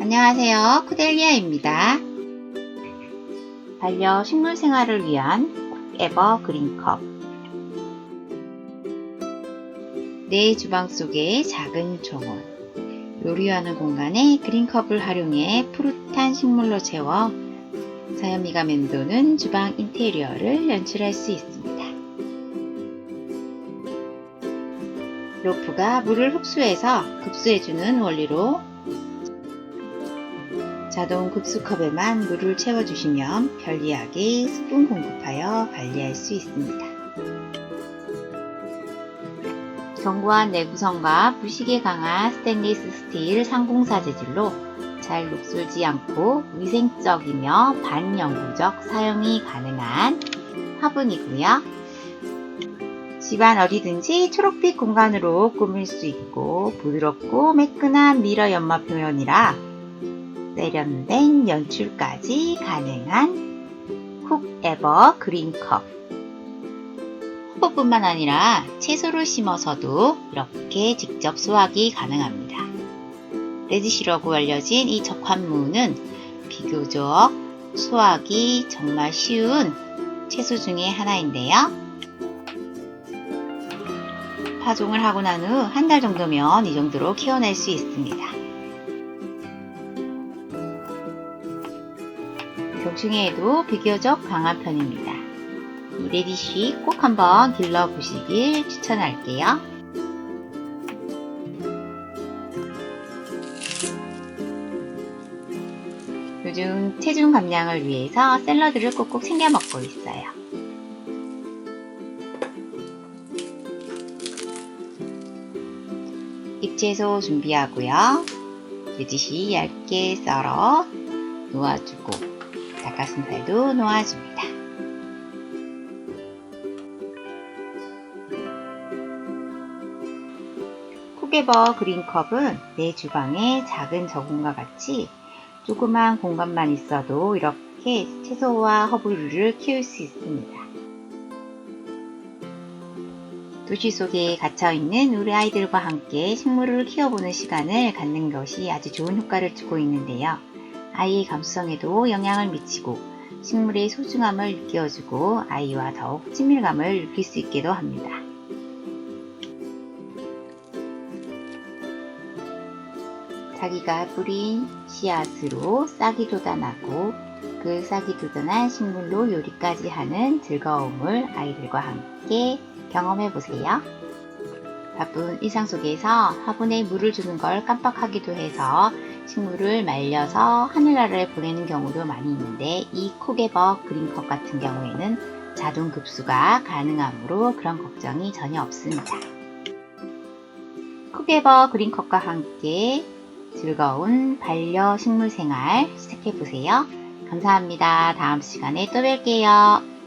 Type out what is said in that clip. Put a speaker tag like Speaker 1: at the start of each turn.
Speaker 1: 안녕하세요. 쿠델리아입니다. 반려 식물 생활을 위한 에버 그린컵 내 주방 속의 작은 정원 요리하는 공간에 그린컵을 활용해 푸릇한 식물로 채워 자연미가 맴도는 주방 인테리어를 연출할 수 있습니다. 로프가 물을 흡수해서 급수해주는 원리로 자동 급수컵에만 물을 채워주시면 편리하게 스푼 공급하여 관리할 수 있습니다. 견고한 내구성과 부식에 강한 스테인리스 스틸 상공사 재질로 잘 녹슬지 않고 위생적이며 반영구적 사용이 가능한 화분이고요. 집안 어디든지 초록빛 공간으로 꾸밀 수 있고 부드럽고 매끈한 미러 연마 표현이라 세련된 연출까지 가능한 쿡 에버 그린컵 호뿐만 아니라 채소를 심어서도 이렇게 직접 수확이 가능합니다. 레지시라고 알려진 이 적합무는 비교적 수확이 정말 쉬운 채소 중에 하나인데요. 파종을 하고 난 후 한 달 정도면 이 정도로 키워낼 수 있습니다. 격충에도 비교적 강한 편입니다. 이 레디쉬 꼭 한번 길러보시길 추천할게요. 요즘 체중 감량을 위해서 샐러드를 꼭꼭 챙겨 먹고 있어요. 잎채소 준비하고요. 레디쉬 얇게 썰어 놓아주고 닭가슴살도 놓아줍니다. 쿡에버 그린컵은 내 주방의 작은 저공과 같이 조그만 공간만 있어도 이렇게 채소와 허브류를 키울 수 있습니다. 도시 속에 갇혀있는 우리 아이들과 함께 식물을 키워보는 시간을 갖는 것이 아주 좋은 효과를 주고 있는데요. 아이의 감수성에도 영향을 미치고 식물의 소중함을 느껴주고 아이와 더욱 친밀감을 느낄 수 있기도 합니다. 자기가 뿌린 씨앗으로 싹이 돋아나고 그 싹이 돋아난 식물로 요리까지 하는 즐거움을 아이들과 함께 경험해 보세요. 바쁜 일상 속에서 화분에 물을 주는 걸 깜빡하기도 해서 식물을 말려서 하늘 아래에 보내는 경우도 많이 있는데 이 콕에버 그린컵 같은 경우에는 자동 급수가 가능하므로 그런 걱정이 전혀 없습니다. 콕에버 그린컵과 함께 즐거운 반려 식물 생활 시작해 보세요. 감사합니다. 다음 시간에 또 뵐게요.